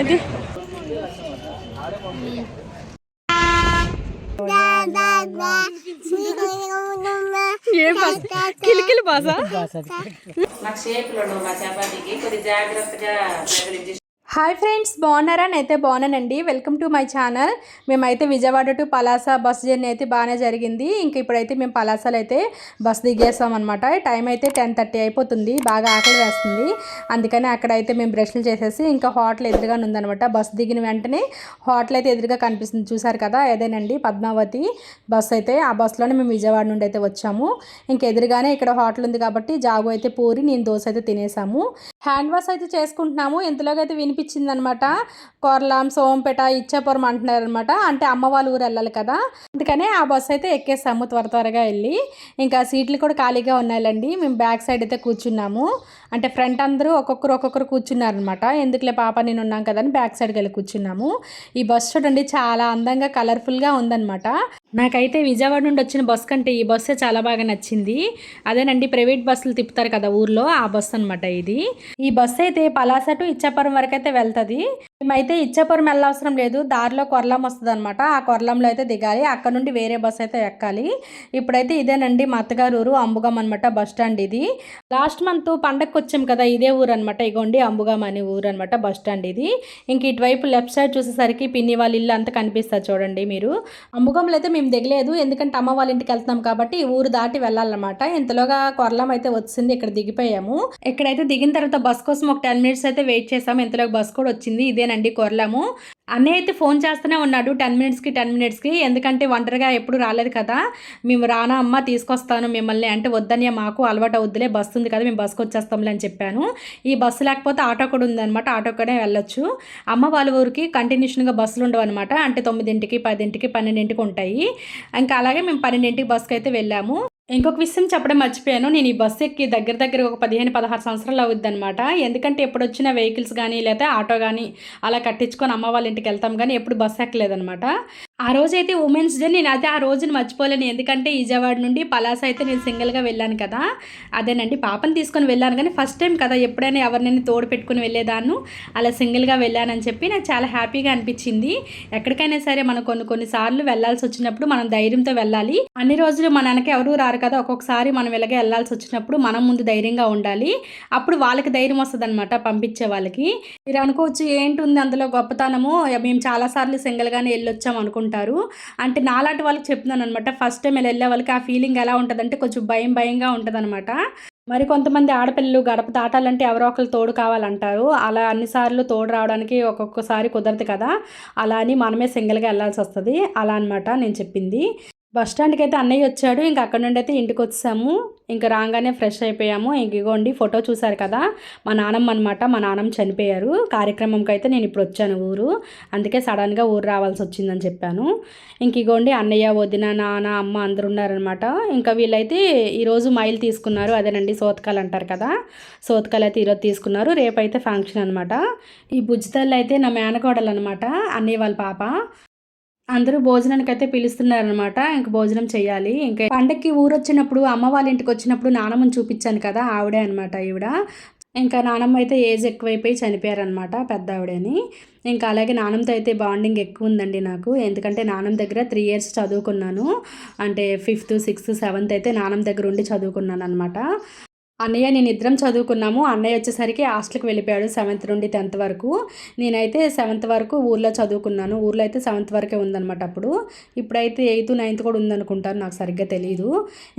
ఇది కిలికిలి భాష నాకు షేప్లో మా చపాతీకి. కొద్ది జాగ్రత్తగా హాయ్ ఫ్రెండ్స్ బాగున్నారా? నేనైతే బాగున్నానండి. Welcome to my channel. మేమైతే Vijayawada to Palasa bus journey అయితే బాగానే జరిగింది. ఇంక ఇప్పుడైతే మేము పలాసలో అయితే బస్ దిగేస్తాం అనమాట టైం అయితే టెన్ థర్టీ అయిపోతుంది. బాగా ఆకలి వేస్తుంది. అందుకని అక్కడైతే మేము బ్రష్లు చేసేసి ఇంకా హోటల్ ఎదురుగా ఉందనమాట బస్ దిగిన వెంటనే హోటల్ అయితే ఎదురుగా కనిపిస్తుంది. చూసారు కదా? అదేనండి పద్మావతి బస్ అయితే ఆ బస్సులోనే మేము విజయవాడ నుండి అయితే వచ్చాము. ఇంక ఎదురుగానే ఇక్కడ హోటల్ ఉంది కాబట్టి జాగు అయితే పూరి నేను దోశ అయితే తినేసాము. హ్యాండ్ వాష్ అయితే చేసుకుంటున్నాము. ఇంతలోకి అయితే వినిపి అనమాట కోర్లాం సోంపేట ఇచ్చాపురం అంటున్నారు అనమాట అంటే అమ్మ వాళ్ళ ఊరు వెళ్ళాలి కదా. అందుకనే ఆ బస్సు అయితే ఎక్కేసాము త్వర త్వరగా వెళ్ళి. ఇంకా సీట్లు కూడా ఖాళీగా ఉన్నాయండి మేము బ్యాక్ సైడ్ అయితే కూర్చున్నాము. అంటే ఫ్రంట్ అందరూ ఒక్కొక్కరు ఒక్కొక్కరు కూర్చున్నారనమాట ఎందుకులే పాప నేను ఉన్నాం కదా అని బ్యాక్ సైడ్కి వెళ్ళి కూర్చున్నాము. ఈ బస్ చూడండి చాలా అందంగా కలర్ఫుల్గా ఉందన్నమాట. నాకైతే విజయవాడ నుండి వచ్చిన బస్ కంటే ఈ బస్సే చాలా బాగా నచ్చింది. అదేనండి ప్రైవేట్ బస్సులు తిప్పుతారు కదా ఊర్లో ఆ బస్సు అనమాట ఇది. ఈ బస్సు అయితే పలాస టు ఇచ్చాపురం వరకు అయితే వెళ్తుంది. మేమైతే ఇచ్చాపురం వెళ్ళవసరం లేదు. దారిలో కొరలం వస్తుంది అనమాట ఆ కొరలంలో అయితే దిగాలి. అక్కడ నుండి వేరే బస్ అయితే ఎక్కాలి. ఇప్పుడైతే ఇదేనండి మా అత్తగారు ఊరు అంబుగం అనమాట బస్ స్టాండ్ ఇది. లాస్ట్ మంత్ పండగకి వచ్చాం కదా ఇదే ఊరు అనమాట ఇగోండి అంబుగం అనే ఊరు అనమాట బస్ స్టాండ్ ఇది. ఇంక ఇటువైపు లెఫ్ట్ సైడ్ చూసేసరికి పిన్ని వాళ్ళ ఇల్లు అంతా కనిపిస్తుంది చూడండి మీరు. అంబుగంలో అయితే మేము దిగలేదు. ఎందుకంటే అమ్మ వాళ్ళ ఇంటికి వెళ్తున్నాం కాబట్టి ఈ ఊరు దాటి వెళ్ళాలన్నమాట. ఇంతలోగా కొరలం అయితే వచ్చింది. ఇక్కడ దిగిపోయాము. ఇక్కడైతే దిగిన తర్వాత బస్ కోసం ఒక టెన్ మినిట్స్ అయితే వెయిట్ చేసాము. ఇంతలోగా బస్ కూడా వచ్చింది. ఇదేనండి కొరలము అన్నయ్య అయితే ఫోన్ చేస్తూనే ఉన్నాడు టెన్ మినిట్స్కి టెన్ మినిట్స్కి. ఎందుకంటే ఒంటరిగా ఎప్పుడు రాలేదు కదా. మేము రానా అమ్మ తీసుకొస్తాను మిమ్మల్ని అంటే వద్దనే మాకు అలవాటు అవుద్దులే బస్సు ఉంది కదా మేము బస్సుకు వచ్చేస్తాంలే అని చెప్పాను. ఈ బస్సు లేకపోతే ఆటో కూడా ఉందన్నమాట ఆటో కూడా వెళ్ళొచ్చు. అమ్మ వాళ్ళ ఊరికి కంటిన్యూషన్గా బస్సులు ఉండవు అనమాట అంటే తొమ్మిదింటికి పదింటికి పన్నెండింటికి ఉంటాయి. ఇంకా అలాగే మేము పన్నెండింటికి బస్సుకి అయితే వెళ్ళాము. ఇంకొక విషయం చెప్పడం మర్చిపోయాను. నేను ఈ బస్సు ఎక్కి దగ్గర దగ్గర ఒక పదిహేను పదహారు సంవత్సరాలు అవుద్ది అనమాట ఎందుకంటే ఎప్పుడు వచ్చిన వెహికల్స్ కానీ లేకపోతే ఆటో కానీ అలా కట్టించుకొని అమ్మ వాళ్ళ ఇంటికి వెళ్తాం కానీ ఎప్పుడు బస్సు ఎక్కలేదనమాట ఆ రోజు అయితే ఉమెన్స్ డే నేను అదే ఆ రోజును మర్చిపోలేను. ఎందుకంటే విజయవాడ నుండి పలాస అయితే నేను సింగిల్గా వెళ్ళాను కదా. అదేనండి పాపని తీసుకొని వెళ్ళాను కానీ ఫస్ట్ టైం కదా ఎప్పుడైనా ఎవరినైనా తోడు పెట్టుకుని వెళ్ళేదాన్ని. అలా సింగిల్గా వెళ్ళానని చెప్పి నాకు చాలా హ్యాపీగా అనిపించింది. ఎక్కడికైనా సరే మనం కొన్ని కొన్నిసార్లు వెళ్ళాల్సి వచ్చినప్పుడు మనం ధైర్యంతో వెళ్ళాలి. అన్ని రోజులు మన వెనక రారు కదా. ఒక్కొక్కసారి మనం ఇలాగే వెళ్ళాల్సి వచ్చినప్పుడు మనం ముందు ధైర్యంగా ఉండాలి. అప్పుడు వాళ్ళకి ధైర్యం వస్తుంది అనమాట పంపించే వాళ్ళకి. మీరు అనుకోవచ్చు ఏంటుంది అందులో గొప్పతనము? మేము చాలాసార్లు సింగిల్గానే వెళ్ళొచ్చాం ఉంటారు. అంటే నాలాంటి వాళ్ళకి చెప్తున్నాను అనమాట ఫస్ట్ టైం వెళ్ళే వాళ్ళకి ఆ ఫీలింగ్ ఎలా ఉంటుందంటే కొంచెం భయం భయంగా ఉంటుందన్నమాట. మరి కొంతమంది ఆడపిల్లలు గడప దాటాలంటే ఎవరో ఒకరు తోడు కావాలంటారు. అలా అన్నిసార్లు తోడు రావడానికి ఒక్కొక్కసారి కుదరదు కదా. అలా అని మనమే సింగిల్గా వెళ్ళాల్సి వస్తుంది. అలా అనమాట నేను చెప్పింది. బస్ స్టాండ్కి అయితే అన్నయ్య వచ్చాడు. ఇంకా అక్కడ నుండి అయితే ఇంటికి వచ్చాము ఇంకా రాగానే ఫ్రెష్ అయిపోయాము. ఇంక ఇగోండి ఫోటో చూసారు కదా మా నానమ్మ అనమాట మా నానమ్మ చనిపోయారు. కార్యక్రమంకి అయితే నేను ఇప్పుడు వచ్చాను ఊరు. అందుకే సడన్గా ఊరు రావాల్సి వచ్చిందని చెప్పాను. ఇంక ఇగోండి అన్నయ్య వదిన నాన్న అమ్మ అందరు ఉన్నారనమాట ఇంకా వీళ్ళైతే ఈరోజు మైల్ తీసుకున్నారు. అదేనండి సోతకాలు అంటారు కదా సోతకాలు అయితే ఈరోజు తీసుకున్నారు. రేపైతే ఫంక్షన్ అనమాట ఈ బుజ్జితల్లి అయితే నా మేనకోడలు అనమాట అన్నయ్య వాళ్ళ పాప. అందరూ భోజనానికి అయితే పిలుస్తున్నారనమాట ఇంక భోజనం చేయాలి. ఇంకా పండక్కి ఊరు వచ్చినప్పుడు అమ్మ వాళ్ళ ఇంటికి వచ్చినప్పుడు నానమ్మని చూపించాను కదా ఆవిడే అనమాట ఈవిడ. ఇంకా నానమ్మ అయితే ఏజ్ ఎక్కువైపోయి చనిపోయారనమాట పెద్ద ఆవిడని. ఇంకా అలాగే నాన్నతో అయితే బాండింగ్ ఎక్కువ ఉందండి నాకు. ఎందుకంటే నానమ్మ దగ్గర త్రీ ఇయర్స్ చదువుకున్నాను. అంటే ఫిఫ్త్ సిక్స్త్ సెవెంత్ అయితే నానమ్మ దగ్గర ఉండి చదువుకున్నాను అనమాట అన్నయ్య నేను ఇద్దరం చదువుకున్నాము. అన్నయ్య వచ్చేసరికి హాస్టల్కి వెళ్ళిపోయాడు సెవెంత్ నుండి టెన్త్ వరకు. నేనైతే సెవెంత్ వరకు ఊర్లో చదువుకున్నాను. ఊర్లో అయితే సెవెంత్ వరకే ఉందన్నమాట అప్పుడు. ఇప్పుడైతే ఎయిత్ నైన్త్ కూడా ఉందనుకుంటాను నాకు సరిగ్గా తెలియదు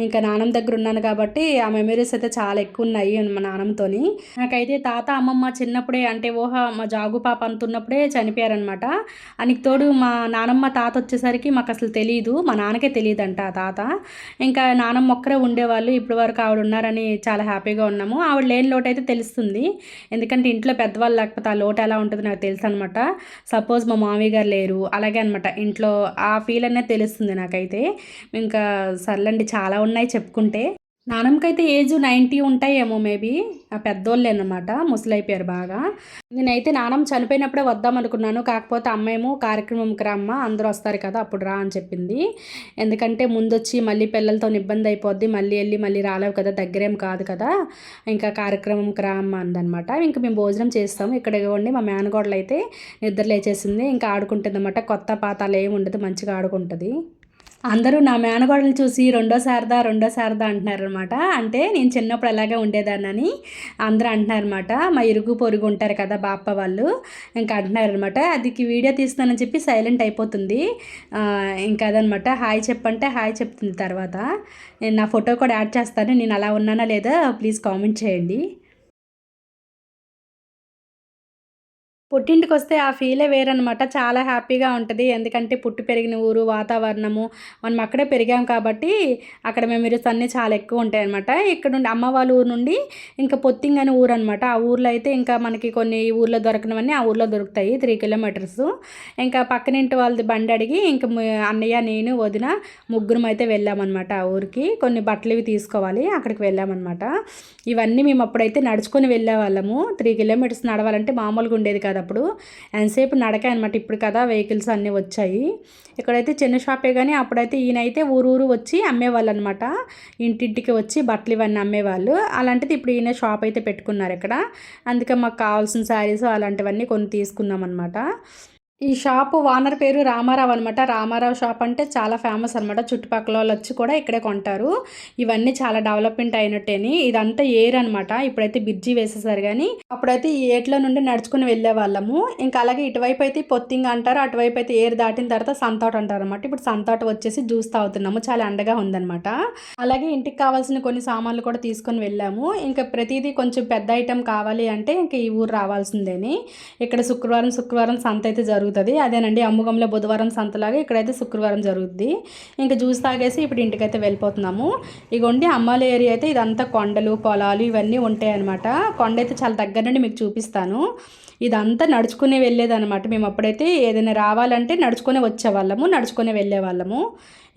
ఇంకా నానమ్మ దగ్గర ఉన్నాను కాబట్టి ఆ మెమరీస్ అయితే చాలా ఎక్కువ ఉన్నాయి మా నానమ్మతోని నాకైతే తాత అమ్మమ్మ చిన్నప్పుడే అంటే ఊహ మా జాగు పాప అంతున్నప్పుడే చనిపోయారనమాట అనికి తోడు మా నానమ్మ తాత వచ్చేసరికి మాకు అసలు తెలియదు మా నాన్నకే తెలియదంట ఆ తాత. ఇంకా నానమ్మ ఒక్కరే ఉండేవాళ్ళు. ఇప్పటి వరకు ఆవిడ ఉన్నారని చాలా హ్యాపీగా ఉన్నాము. ఆవిడ లేని లోటు అయితే తెలుస్తుంది. ఎందుకంటే ఇంట్లో పెద్దవాళ్ళు లేకపోతే ఆ లోటు ఎలా ఉంటుందో నాకు తెలుసు అనమాట సపోజ్ మా మామయ్య గారు లేరు. అలాగే అనమాట ఇంట్లో ఆ ఫీల్ అనేది తెలుస్తుంది నాకైతే. ఇంకా సర్లండి చాలా ఉన్నాయి చెప్పుకుంటే. నానమ్మకైతే ఏజ్ నైంటీ ఉంటాయేమో మేబీ. ఆ పెద్దోళ్ళే అనమాట ముసలైపోయారు బాగా. నేనైతే నానమ్మ చనిపోయినప్పుడే వద్దాం అనుకున్నాను కాకపోతే అమ్మేమో కార్యక్రమంకి రమ్మ అందరూ వస్తారు కదా అప్పుడు రా అని చెప్పింది. ఎందుకంటే ముందొచ్చి మళ్ళీ పిల్లలతో ఇబ్బంది అయిపోద్ది మళ్ళీ వెళ్ళి మళ్ళీ రాలేవు కదా దగ్గరేం కాదు కదా. ఇంకా కార్యక్రమంకి రా అమ్మ అందనమాట. ఇంకా మేము భోజనం చేస్తాము ఇక్కడ ఇవ్వండి మా మేనగోడలు అయితే నిద్ర లేచేసింది ఇంకా ఆడుకుంటుంది అనమాట కొత్త పాత అలా ఏమి ఉండదు మంచిగా ఆడుకుంటుంది. అందరూ నా మేనగోడలు చూసి రెండో శారదా రెండో శారదా అంటున్నారు అనమాట అంటే నేను చిన్నప్పుడు అలాగే ఉండేదాన్నని అందరూ అంటున్నారనమాట మా ఇరుగు పొరుగు ఉంటారు కదా బాప్ప వాళ్ళు ఇంకా అంటున్నారనమాట అది వీడియో తీస్తానని చెప్పి సైలెంట్ అయిపోతుంది. ఇంకా అదనమాట హాయ్ చెప్పంటే హాయ్ చెప్తుంది తర్వాత. నేను నా ఫోటో కూడా యాడ్ చేస్తాను. నేను అలా ఉన్నానా లేదా ప్లీజ్ కామెంట్ చేయండి. పుట్టింటికి వస్తే ఆ ఫీలే వేరనమాట చాలా హ్యాపీగా ఉంటుంది. ఎందుకంటే పుట్టి పెరిగిన ఊరు వాతావరణము మనం అక్కడే పెరిగాం కాబట్టి అక్కడ మెమరీస్ అన్నీ చాలా ఎక్కువ ఉంటాయి అనమాట ఇక్కడ నుండి అమ్మ వాళ్ళ ఊరు నుండి ఇంకా పొత్తింగ్ అనే ఊరు అనమాట ఆ ఊర్లో అయితే ఇంకా మనకి కొన్ని ఊర్లో దొరకనివన్నీ ఆ ఊర్లో దొరుకుతాయి. Three kilometres. ఇంకా పక్కనింటి వాళ్ళది బండి అడిగి ఇంకా అన్నయ్య నేను వదిన ముగ్గురం అయితే వెళ్ళామన్నమాట ఆ ఊరికి. కొన్ని బట్టలు ఇవి తీసుకోవాలి అక్కడికి వెళ్ళామన్నమాట. ఇవన్నీ మేము అప్పుడైతే నడుచుకొని వెళ్ళే వాళ్ళము త్రీ కిలోమీటర్స్ నడవాలంటే మామూలుగా ఉండేది కదా అప్పుడు ఎంతసేపు నడక అనమాట ఇప్పుడు కదా వెహికల్స్ అన్నీ వచ్చాయి. ఇక్కడైతే చిన్న షాపే కానీ అప్పుడైతే ఈయనైతే ఊరు ఊరు వచ్చి అమ్మేవాళ్ళు అనమాట ఇంటింటికి వచ్చి బట్టలు ఇవన్నీ అమ్మేవాళ్ళు. అలాంటిది ఇప్పుడు ఈయన షాప్ అయితే పెట్టుకున్నారు ఇక్కడ. అందుకే మాకు కావాల్సిన శారీస్ అలాంటివన్నీ కొన్ని తీసుకున్నాం అనమాట ఈ షాపు ఓనర్ పేరు రామారావు అనమాట రామారావు షాప్ అంటే చాలా ఫేమస్ అనమాట చుట్టుపక్కల వాళ్ళు వచ్చి కూడా ఇక్కడే కొంటారు. ఇవన్నీ చాలా డెవలప్మెంట్ అయినట్టేని. ఇదంతా ఏర్ అనమాట ఇప్పుడైతే బిర్జీ వేసేసారు కానీ అప్పుడైతే ఈ ఏట్లో నుండి నడుచుకుని వెళ్ళే వాళ్ళము. ఇంకా అలాగే ఇటువైపు అయితే పొత్తింగ్ అంటారు. అటువైపు అయితే ఏర్ దాటిన తర్వాత సంతోట అంటారు అనమాట ఇప్పుడు సంతోట వచ్చేసి జ్యూస్ తాగుతున్నాము. చాలా అండగా ఉందన్నమాట. అలాగే ఇంటికి కావాల్సిన కొన్ని సామాన్లు కూడా తీసుకొని వెళ్ళాము. ఇంకా ప్రతిదీ కొంచెం పెద్ద ఐటెం కావాలి అంటే ఇంకా ఈ ఊరు రావాల్సిందేని. ఇక్కడ శుక్రవారం శుక్రవారం సంత అయితే జరుగుతుంది. అదేనండి అమ్ముగంలో బుధవారం సంతలాగా ఇక్కడైతే శుక్రవారం జరుగుద్ది. ఇంకా జ్యూస్ తాగేసి ఇప్పుడు ఇంటికైతే వెళ్ళిపోతున్నాము. ఇగోండి అమ్మాల ఏరియా అయితే ఇదంతా కొండలు పొలాలు ఇవన్నీ ఉంటాయి అనమాట కొండ అయితే చాలా దగ్గర నుండి మీకు చూపిస్తాను. ఇదంతా నడుచుకునే వెళ్ళేదన్నమాట. మేము అప్పుడైతే ఏదైనా రావాలంటే నడుచుకునే వచ్చేవాళ్ళము నడుచుకునే వెళ్ళేవాళ్ళము.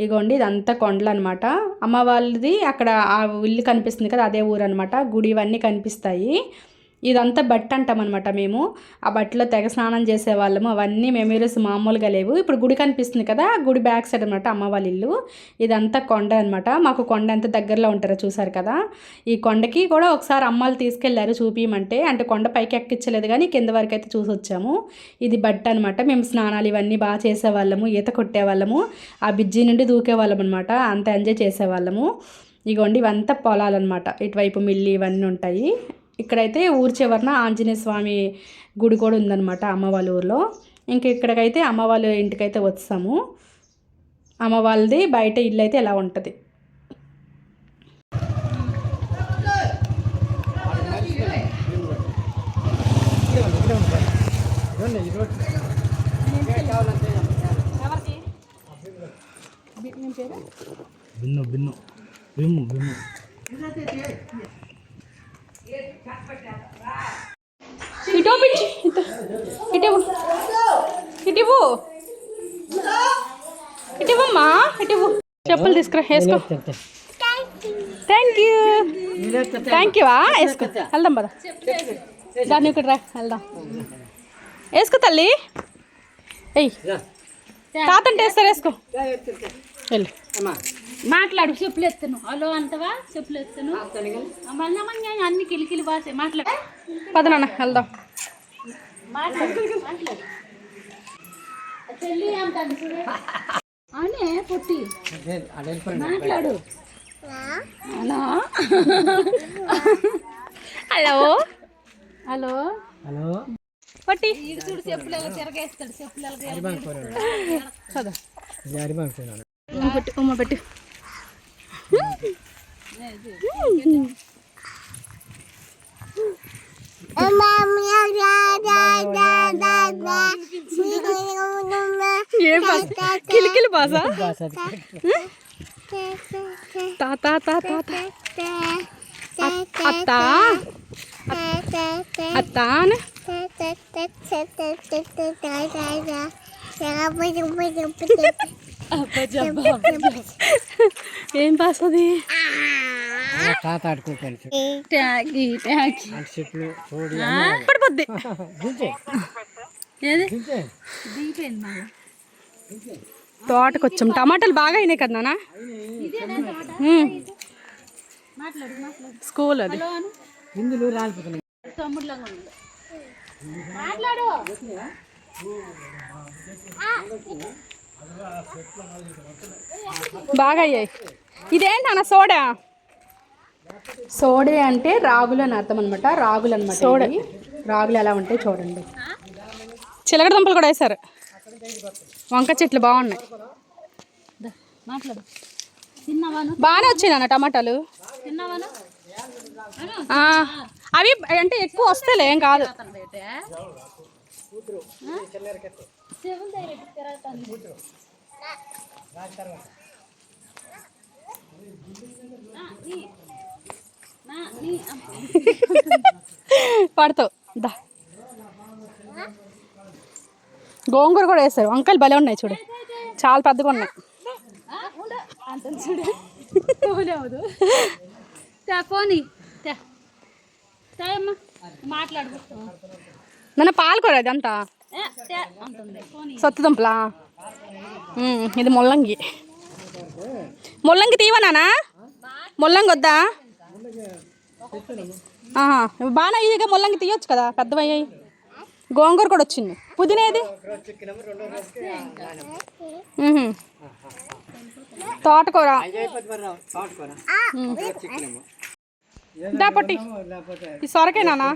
ఇగోండి ఇదంతా కొండలు అనమాట అమ్మ వాళ్ళది అక్కడ ఆ ఇల్లు కనిపిస్తుంది కదా అదే ఊరు అనమాట గుడి ఇవన్నీ కనిపిస్తాయి. ఇదంతా బట్ట అంటాం అనమాట మేము. ఆ బట్టలో తెగ స్నానం చేసేవాళ్ళము అవన్నీ మెమరీస్ మామూలుగా లేవు. ఇప్పుడు గుడి కనిపిస్తుంది కదా ఆ గుడి బ్యాక్ సైడ్ అనమాట అమ్మ వాళ్ళ ఇల్లు. ఇదంతా కొండ అనమాట మాకు కొండ ఎంత దగ్గరలో ఉంటారో చూసారు కదా. ఈ కొండకి కూడా ఒకసారి అమ్మాలు తీసుకెళ్ళారు చూపించమంటే అంటే కొండ పైకి ఎక్కించలేదు కానీ కింద వరకు అయితే చూసి వచ్చాము ఇది బట్ట అనమాట మేము స్నానాలు ఇవన్నీ బాగా చేసేవాళ్ళము ఈత కొట్టేవాళ్ళము ఆ బిజ్జి నుండి దూకేవాళ్ళం అనమాట అంత ఎంజాయ్ చేసేవాళ్ళము ఇగోండి ఇవంతా పొలాలన్నమాట ఇటువైపు మిల్లి ఇవన్నీ ఉంటాయి. ఇక్కడైతే ఊరి చివరన ఆంజనేయ స్వామి గుడి కూడా ఉందన్నమాట అమ్మ వాళ్ళ ఊర్లో. ఇంక ఇక్కడికైతే అమ్మ వాళ్ళ ఇంటికైతే వస్తాము అమ్మ వాళ్ళది బయట ఇల్లు అయితే ఎలా ఉంటుంది? బిన్ను బిన్ను. బిమ్ము బిమ్ము ఇటు పిచ్చి. ఇటు. ఇటు ఇటువమ్మా ఇటు చెప్పులు తీసుకురా వేసుకో. థ్యాంక్ యూ థ్యాంక్ యూ వేసుకో. వెళ్దాం పద. దాన్ని ఇక్కడ రా వెళ్దాం. వేసుకో తల్లి. ఎయ్ తాతంటే వేస్తారు వేసుకో. మాట్లాడు చెప్పులు ఎత్తాను హలో అంతవా చెప్పులు ఎత్తాను మళ్ళీ మళ్ళీ అన్ని కిలికిలి బాసే మాట్లాడు. పద నాన్న వెళ్దాం. చెల్లి అనే పొట్టి. మాట్లాడు. హలో. హలో. హలో. హలో. పట్టి. చూడు చెప్పులు తిరగేస్తాడు చెప్పులు ఉమ్మ పెట్టు ఉమ్మ పెట్టు. కిలికిలి భాష తాత తాత అత్త అత్త. ఏం భాష అది తాత ట్యాగి ట్యాగి. చెట్లు చూడు పడిపోద్ది. ఏది? తోటకు వచ్చాం టమాటాలు బాగా అయినాయి కదా నాన్న? మాట్లాడు మాట్లాడు స్కూల్ అది. ఇందులో రాలిపోతున్నాయి. మాట్లాడు. బాగా అయ్యాయి ఇదేంటి అన్న సోడా? సోడే అంటే రాగులు అని అర్థం అనమాట రాగులు అనమాట సోడే. రాగులు ఎలా ఉంటాయి చూడండి. చిలకడ దుంపలు కూడా వేశారు. వంక చెట్లు బాగున్నాయి. బాగానే వచ్చింది అన్న టమాటాలు. అవి అంటే ఎక్కువ వస్తాయిలే ఏం కాదు. పడతావు దా. గోంగూర కూడా వేస్తారు వంకాయలు భలే ఉన్నాయి చూడు. చాలా పెద్దగా ఉన్నాయి. అంత చూడు. పోనీ నన్ను పాలకూర అదంతా ఏ, తే అంటుంది. పోనీ సొత్తు దుంపలా? ఉమ్, ఇది ముల్లంగి. ముల్లంగి తీవనానా ముల్లంగి వద్దా? బాగానే ఇదిగా ముల్లంగి తీయొచ్చు కదా పెద్దవయ్యాయి. గోంగూర కూడా వచ్చింది. పుదీనా ఏది? ఉహు. తోటకూర. దా పట్టి. ఈ నానా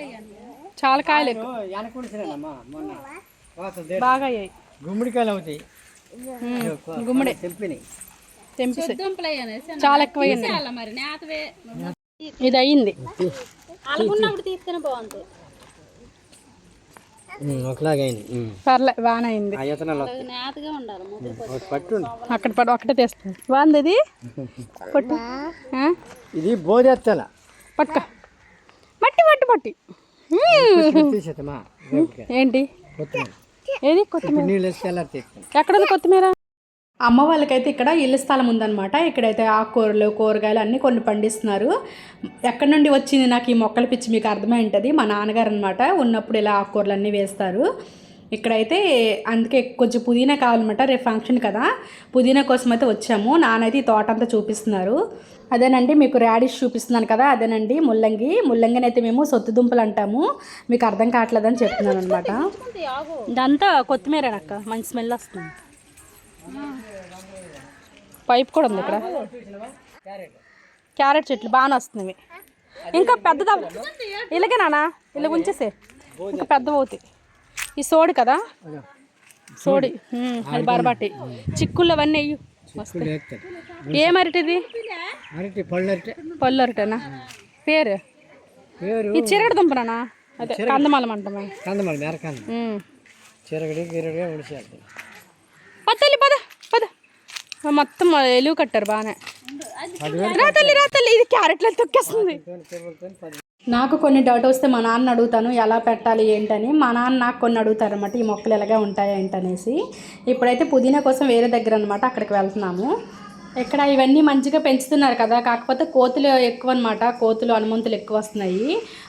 వేయండి చాలా కాయలు బాగా అయ్యాయి. గుమ్మడికాయలు అవుతాయి. గుమ్మడి. తెంపినాయి. వేయనేసి చాలా ఎక్కువ ఇది అయ్యింది. అలాగున్నప్పుడు తీస్తేనే బాగుంటుంది. ఒకలాగా అయింది పర్లే బాగానే అయింది. అక్కడ పడ ఒకటే తెస్తుంది బాగుంది ఇది? పట్టు? ఇది బోధెత్తల పట్టుక. మట్టి మట్టి మట్టి. ఏంటి? కొత్తిమీర. ఏది? కొత్తిమీర. ఎక్కడుంది కొత్తిమీర? అమ్మ వాళ్ళకైతే ఇక్కడ ఇల్లు స్థలం ఉందన్నమాట. ఇక్కడైతే ఆకుకూరలు కూరగాయలు అన్నీ కొన్ని పండిస్తున్నారు. ఎక్కడి నుండి వచ్చింది నాకు ఈ మొక్కల పిచ్చి మీకు అర్థమై ఉంటుంది. మా నాన్నగారు అనమాట ఉన్నప్పుడు ఇలా ఆకుకూరలు అన్నీ వేస్తారు. ఇక్కడైతే అందుకే కొంచెం పుదీనా కావాలన్నమాట. రేపు ఫంక్షన్ కదా. పుదీనా కోసం అయితే వచ్చాము. నానైతే ఈ తోట అంతా చూపిస్తున్నారు. అదేనండి మీకు రాడిష్ చూపిస్తున్నాను కదా. అదేనండి ముల్లంగి. ముల్లంగిని అయితే మేము సొత్తు దుంపలు అంటాము. మీకు అర్థం కావట్లేదని చెప్తున్నాను అనమాట ఇదంతా కొత్తిమీర అక్క మంచి స్మెల్ వస్తుంది. పైప్ కూడా ఉంది ఇక్కడ. క్యారెట్ చెట్లు బాగానే వస్తున్నాయి. ఇంకా పెద్దది అవ్వ- ఇలాగే నానా ఇలా ఉంచేసే. ఇంకా పెద్ద అవుతాయి ఈ సోడి కదా? సోడి. అది బరబాటి. చిక్కుళ్ళు అవన్నీ అయ్యి ఏం అరటి పళ్ళు అరటి. పళ్ళు అరటనా? పేరు? ఈ చిరగడ దుంపనా అదే కందమాలం అంటామా? తల్లి పద పద. మొత్తం ఎలుగు కట్టారు బాగానే. రా తల్లి రా తల్లి ఇది క్యారెట్లు తొక్కేస్తుంది. నాకు కొన్ని డౌట్ వస్తే మా నాన్న అడుగుతాను ఎలా పెట్టాలి ఏంటని. మా నాన్న నాకు కొన్ని అడుగుతారు అనమాట ఈ మొక్కలు ఎలాగా ఉంటాయా ఏంటనేసి. ఇప్పుడైతే పుదీనా కోసం వేరే దగ్గర అనమాట అక్కడికి వెళ్తున్నాము. ఇక్కడ ఇవన్నీ మంచిగా పెంచుతున్నారు కదా కాకపోతే కోతులు ఎక్కువ అనమాట కోతులు హనుమంతులు ఎక్కువ వస్తున్నాయి.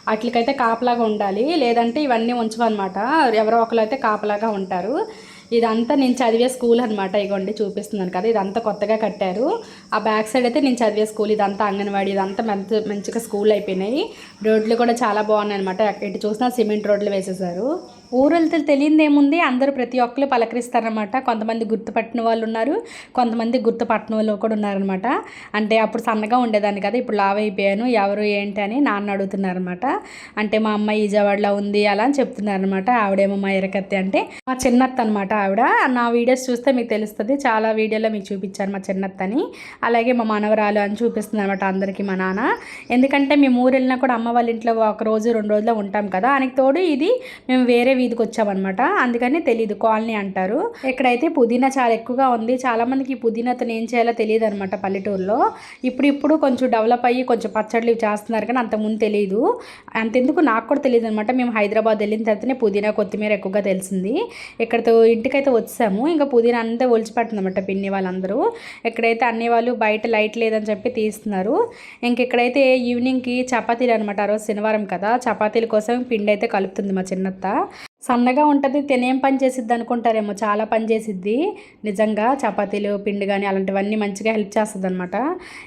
వాటికైతే కాపలాగా ఉండాలి లేదంటే ఇవన్నీ ఉంచవన్నమాట ఎవరో ఒకరు అయితే కాపలాగా ఉంటారు. ఇదంతా నేను చదివే స్కూల్ అనమాట ఇగోండి చూపిస్తున్నాను కదా ఇదంతా కొత్తగా కట్టారు. ఆ బ్యాక్ సైడ్ అయితే నేను చదివే స్కూల్ ఇదంతా అంగన్వాడీ ఇదంతా మంచి మంచిగా స్కూల్ అయిపోయినాయి. రోడ్లు కూడా చాలా బాగున్నాయి అనమాట ఎటు చూసినా సిమెంట్ రోడ్లు వేసేసారు. ఊరెళ్తే తెలియంది ఏముంది అందరూ ప్రతి ఒక్కరు పలకరిస్తారనమాట కొంతమంది గుర్తుపట్టిన వాళ్ళు ఉన్నారు కొంతమంది గుర్తుపట్టిన వాళ్ళు కూడా ఉన్నారనమాట అంటే అప్పుడు సన్నగా ఉండేదాన్ని కదా. ఇప్పుడు లావ్ అయిపోయాను. ఎవరు ఏంటి అని నాన్న అడుగుతున్నారనమాట అంటే మా అమ్మాయి విజయవాడలో ఉంది అలా అని చెప్తున్నారనమాట ఆవిడేమో మా ఎరకత్తి అంటే మా చిన్నత్త అనమాట ఆవిడ. నా వీడియోస్ చూస్తే మీకు తెలుస్తుంది. చాలా వీడియోలో మీకు చూపించారు మా చిన్నత్త అని అలాగే మా మనవరాలు అని చూపిస్తుంది అనమాట అందరికీ మా నాన్న. ఎందుకంటే మేము ఊరు వెళ్ళినా కూడా అమ్మ వాళ్ళ ఇంట్లో ఒక రోజు రెండు రోజులు ఉంటాం కదా. దానికి తోడు ఇది మేము వేరే వీధికి వచ్చామన్నమాట. అందుకని తెలియదు కాలనీ అంటారు. ఇక్కడైతే పుదీనా చాలా ఎక్కువగా ఉంది చాలా మందికి ఈ పుదీనాతో ఏం చేయాలో తెలియదు అనమాట పల్లెటూరులో. ఇప్పుడు ఇప్పుడు కొంచెం డెవలప్ అయ్యి కొంచెం పచ్చళ్ళు ఇవి చేస్తున్నారు కానీ అంతకుముందు తెలియదు అంతెందుకు నాకు కూడా తెలియదు అనమాట మేము హైదరాబాద్ వెళ్ళిన తర్వాతనే పుదీనా కొత్తిమీర ఎక్కువగా తెలిసింది. ఇక్కడతో ఇంటికైతే వచ్చాము. ఇంకా పుదీనా అంతా ఒలిచిపెట్టింది అనమాట పిన్ని వాళ్ళందరూ. ఇక్కడైతే అన్ని వాళ్ళు బయట లైట్ లేదని చెప్పి తీస్తున్నారు. ఇంక ఇక్కడైతే ఈవినింగ్కి చపాతీలు అనమాట ఆ రోజు శనివారం కదా. చపాతీల కోసం పిండి అయితే కలుపుతుంది మా చిన్నత్త. సన్నగా ఉంటుంది తినేం పని చేసిద్ది అనుకుంటారేమో చాలా పని చేసిద్ది. నిజంగా చపాతీలు పిండి కానీ అలాంటివన్నీ మంచిగా హెల్ప్ చేస్తుంది అనమాట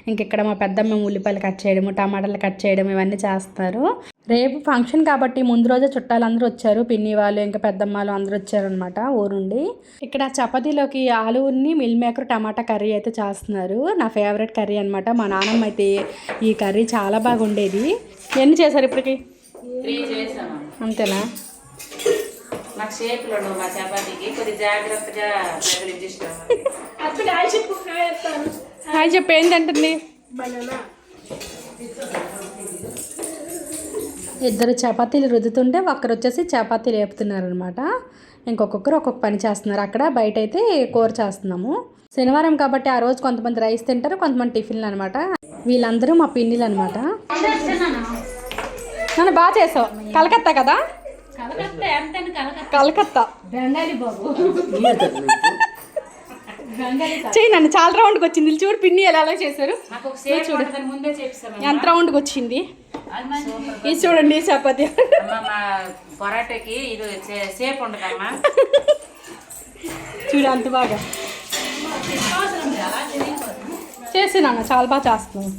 ఇంక ఇక్కడ మా పెద్దమ్మ ఉల్లిపాయలు కట్ చేయడం టమాటాలు కట్ చేయడం ఇవన్నీ చేస్తారు. రేపు ఫంక్షన్ కాబట్టి ముందు రోజే చుట్టాలు అందరూ వచ్చారు పిన్ని వాళ్ళు ఇంకా పెద్దమ్మలు అందరూ వచ్చారనమాట ఊరుండి. ఇక్కడ చపాతీలోకి ఆలుని మిల్ మేకర్ టమాటా కర్రీ అయితే చేస్తున్నారు. నా ఫేవరెట్ కర్రీ అనమాట మా నాన్నమ్మ అయితే ఈ కర్రీ చాలా బాగుండేది. ఎన్ని చేశారు ఇప్పటికి? అంతేనా? మాకు షేపులు ఉండవు మా చపాతీకి కొద్ది జాగ్రత్తగా హాయ్ చెప్పు ఏంటంటుంది? ఇద్దరు చపాతీలు రుద్దుతుంటే ఒకరు వచ్చేసి చపాతీలు వేపుతున్నారు అనమాట ఇంకొకరు ఒక్కొక్క పని చేస్తున్నారు. అక్కడ బయట అయితే కూర చేస్తున్నాము. శనివారం కాబట్టి ఆ రోజు కొంతమంది రైస్ తింటారు కొంతమంది టిఫిన్లు అనమాట. వీళ్ళందరూ మా పిన్నిలు అనమాట నన్ను బాగా చేసావు. కలకత్తా కదా? కలకత్తా చెయ్యి నన్ను చాలా రౌండ్కి వచ్చింది. చూడు పిన్ని ఎలా ఎలా చేశారు. చెప్పాము ఎంత రౌండ్కి వచ్చింది? ఇది చూడండి చపాతీ. పొరాటకి ఇది ఉండదమ్మా. చూడు అంత బాగా. చేసినాను చాలా బాగా చేస్తున్నాను.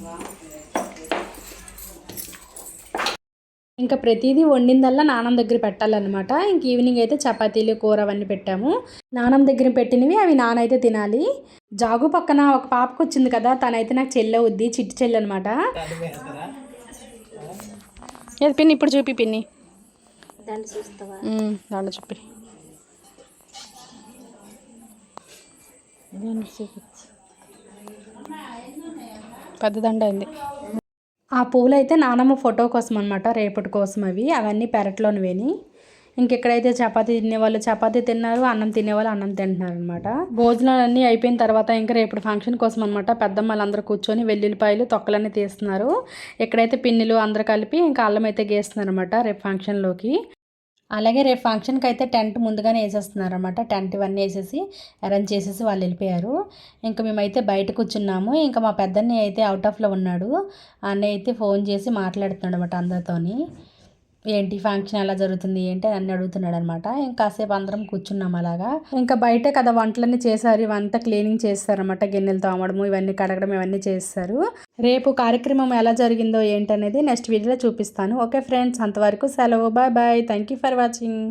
ఇంకా ప్రతిదీ వండిందల్లా నానం దగ్గర పెట్టాలన్నమాట. ఇంక ఈవినింగ్ అయితే చపాతీలు కూర అవన్నీ పెట్టాము. నానం దగ్గర పెట్టినవి అవి నానైతే తినాలి. జాగు పక్కన ఒక పాపకు వచ్చింది కదా తనైతే నాకు చెల్లె వద్ది చిట్టి చెల్లి అనమాట ఏది పిన్ని ఇప్పుడు చూపి పిన్ని. దాంట్లో చూపి. పెద్ద దండ అయింది. ఆ పువ్వులు అయితే నానమ్మ ఫోటో కోసం అనమాట రేపటి కోసం అవి. అవన్నీ పెరట్లోనివేని ఇంకెక్కడైతే చపాతీ తినేవాళ్ళు చపాతీ తిన్నారు అన్నం తినేవాళ్ళు అన్నం తింటున్నారు అనమాట భోజనాలు అన్నీ అయిపోయిన తర్వాత ఇంకా రేపటి ఫంక్షన్ కోసం అనమాట పెద్దమ్మలు అందరూ కూర్చొని వెల్లుల్లిపాయలు తొక్కలన్నీ తీస్తున్నారు. ఎక్కడైతే పిన్నులు అందరూ కలిపి ఇంకా అల్లం అయితే గేస్తున్నారు అనమాట రేపు ఫంక్షన్లోకి. అలాగే రేపు ఫంక్షన్కి అయితే టెంట్ ముందుగానే వేసేస్తున్నారు అనమాట టెంట్ ఇవన్నీ వేసేసి అరేంజ్ చేసేసి వాళ్ళు వెళ్ళిపోయారు. ఇంకా మేమైతే బయట కూర్చున్నాము. ఇంకా మా పెద్దన్నయ్య అయితే అవుట్ ఆఫ్లో ఉన్నాడు. అన్నయ్య అయితే ఫోన్ చేసి మాట్లాడుతున్నాడు అనమాట అందరితోని. ఏంటి ఫంక్షన్ ఎలా జరుగుతుంది ఏంటి అని అడుగుతున్నాడు అనమాట ఇంకా కాసేపు అందరం కూర్చున్నాం అలాగా. ఇంకా బయటే కదా వంటలన్నీ చేశారు ఇవంతా క్లీనింగ్ చేస్తారనమాట గిన్నెలు తోమడము ఇవన్నీ కడగడం ఇవన్నీ చేస్తారు. రేపు కార్యక్రమం ఎలా జరిగిందో ఏంటనేది నెక్స్ట్ వీడియోలో చూపిస్తాను. ఓకే ఫ్రెండ్స్ అంతవరకు సెలవు. Bye bye thank you for watching